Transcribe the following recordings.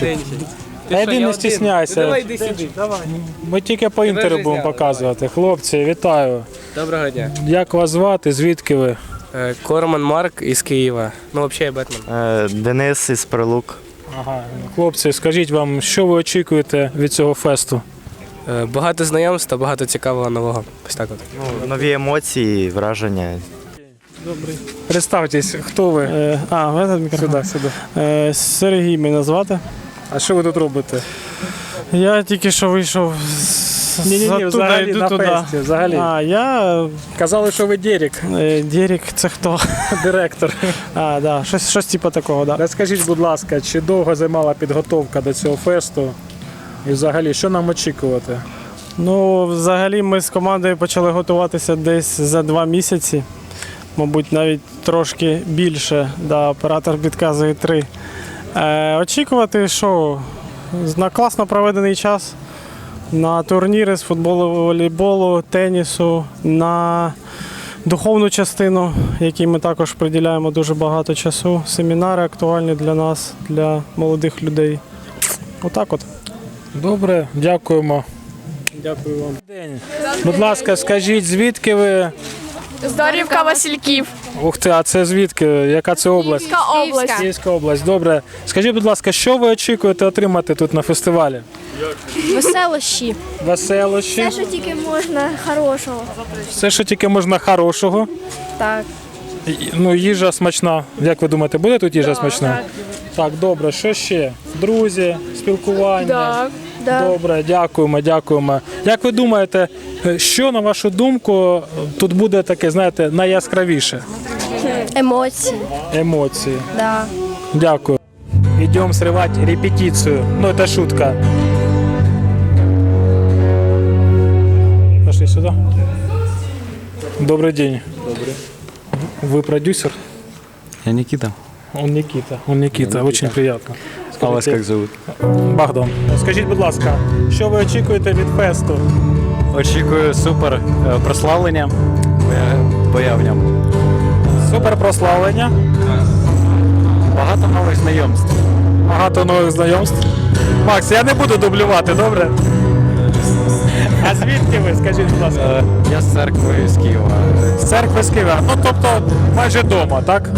Ромчик. Та йди не стісняйся. Давай йди сюди. Ми тільки по інтеру вже будемо зняли, показувати. Хлопці, вітаю. Доброго дня. Як вас звати? Звідки ви? Е, Корман Марк із Києва. Ну, взагалі, я Бетмен. Е, Денис із Прилук. Ага. Хлопці, скажіть вам, що ви очікуєте від цього фесту? Е, Багато знайомств та багато цікавого нового. Ось так от. Ну, нові емоції, враження. Представтесь, хто ви? Е, А, в этот мікрофон. Сюди, сюди. Е, Сергій мене звати. А що ви тут робите? Я тільки що вийшов з Ні, ні, ні, оттуда, взагалі йду на туди. фесті. Взагалі. А, я Казали, що ви Дерік, е, Дерік, це хто? директор. А, да, щось, щось типу такого, да. Розкажіть, будь ласка, чи довго займала підготовка до цього фесту? І взагалі, що нам очікувати? Ну, взагалі, ми з командою почали готуватися десь за два місяці. Мабуть, навіть трошки більше. Да, оператор підказує три. Е, очікувати, що на класно проведений час на турніри з футболу, волейболу, тенісу, на духовну частину, якій ми також приділяємо дуже багато часу. Семінари актуальні для нас, для молодих людей. Отак от. Добре, дякуємо. Дякую вам. День. Будь ласка, скажіть, звідки ви? Здорівка Васильків. Ух ти, а це звідки? Яка це область? Київська область. Київська область. Добре. Скажіть, будь ласка, що ви очікуєте отримати тут на фестивалі? Веселощі. Веселощі, Те, що тільки можна хорошого. все, що тільки можна хорошого. Так. І- Ну, їжа смачна. Як ви думаєте, буде тут їжа смачна? так. Так, добре, що ще? Друзі, спілкування. Так. Да. Добре, дякуємо, дякуємо. Як ви думаєте, е, що на вашу думку тут буде таке, знаєте, найяскравіше? Емоції. Емоції. Да. Дякую. Идем срывать репетицию. Ну, это шутка. Пошли сюда. Добрый день. Добрый. Вы продюсер? Я Никита. Он Никита. Он Никита. Очень приятно. А вас як зовут? Богдан. Скажіть, будь ласка, що ви очікуєте від фесту? Очікую супер е, прославлення. Бо я в ньому. Супер прославлення, Багато нових знайомств. багато нових знайомств. Макс, я не буду дублювати, добре? А звідки ви? Скажіть, будь ласка. Е, Я з церкви з Києва. З церкви з Києва. Ну тобто майже вдома, так?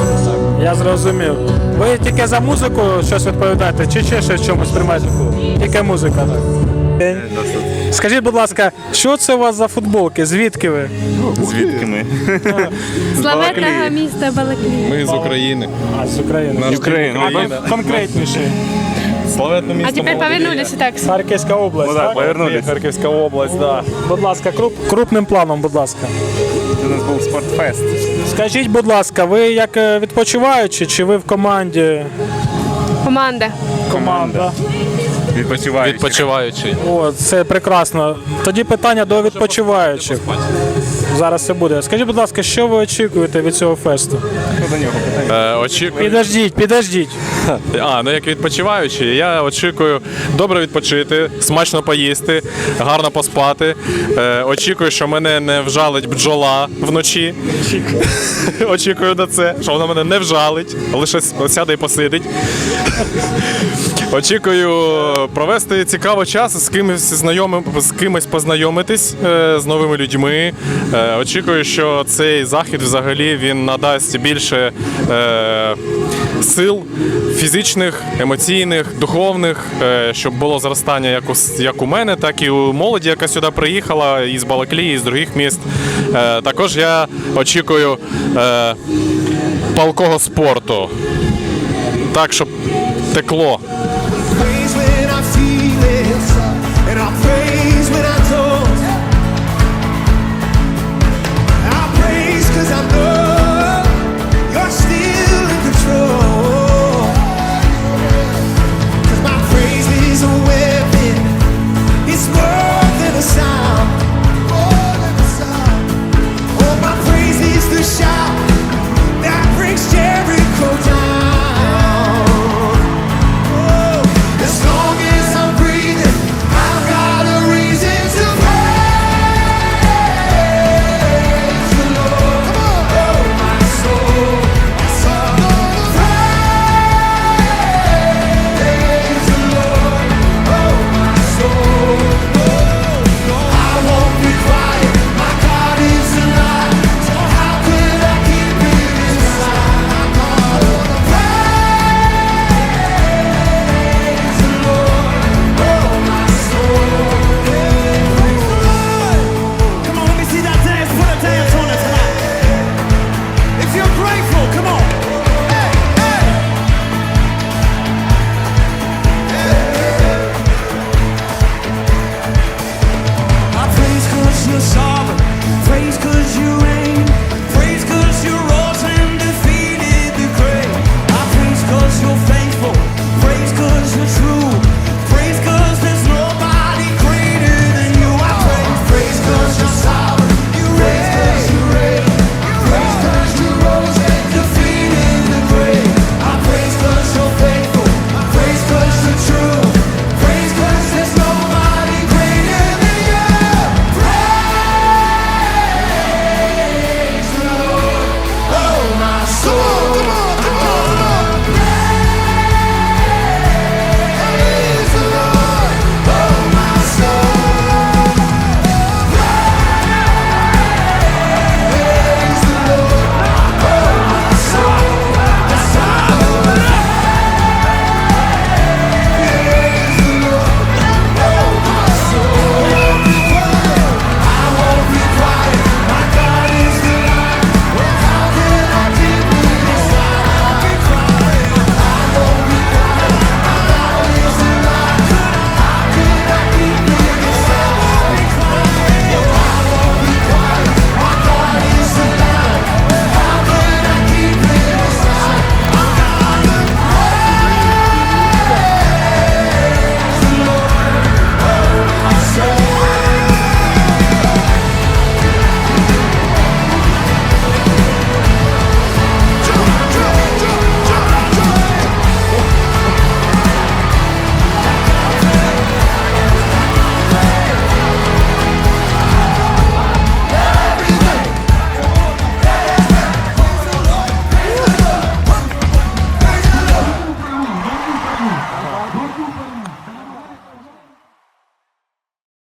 Я зрозумів. Ви тільки за музику щось відповідаєте, чи ще щось в чомусь приймаєте? Тільки музика, так. Скажіть, будь ласка, що це у вас за футболки? Звідки ви? Звідки ми? Славетного міста Балаклія. Ми з України. А, з України. З України. Конкретніше. Славетне місто. А тепер повернулися так. Харківська область. так? Повернулися. Харківська область, так. Будь ласка, круп, крупним планом, будь ласка. Це у нас був спортфест. Скажіть, будь ласка, ви як е, відпочиваючі, чи ви в команді? Команда. Команда. Відпочиваючи. Відпочиваючий. О, це прекрасно. Тоді питання до відпочиваючих. Зараз це буде. Скажіть, будь ласка, що ви очікуєте від цього фесту? Що до нього питання? Е, очікую. Підождіть, підождіть. А, ну як відпочиваючий, я очікую добре відпочити, смачно поїсти, гарно поспати. Е, очікую, що мене не вжалить бджола вночі. Очікую на це, що вона мене не вжалить, лише сяде і посидить. Очікую провести цікавий час з кимось знайомим, з кимось познайомитись е, з новими людьми. Е, очікую, що цей захід взагалі він надасть більше е, сил фізичних, емоційних, духовних, е, щоб було зростання як у, як у мене, так і у молоді, яка сюди приїхала із Балаклії, із других міст. Е, також я очікую е, палкого спорту. Так, щоб текло.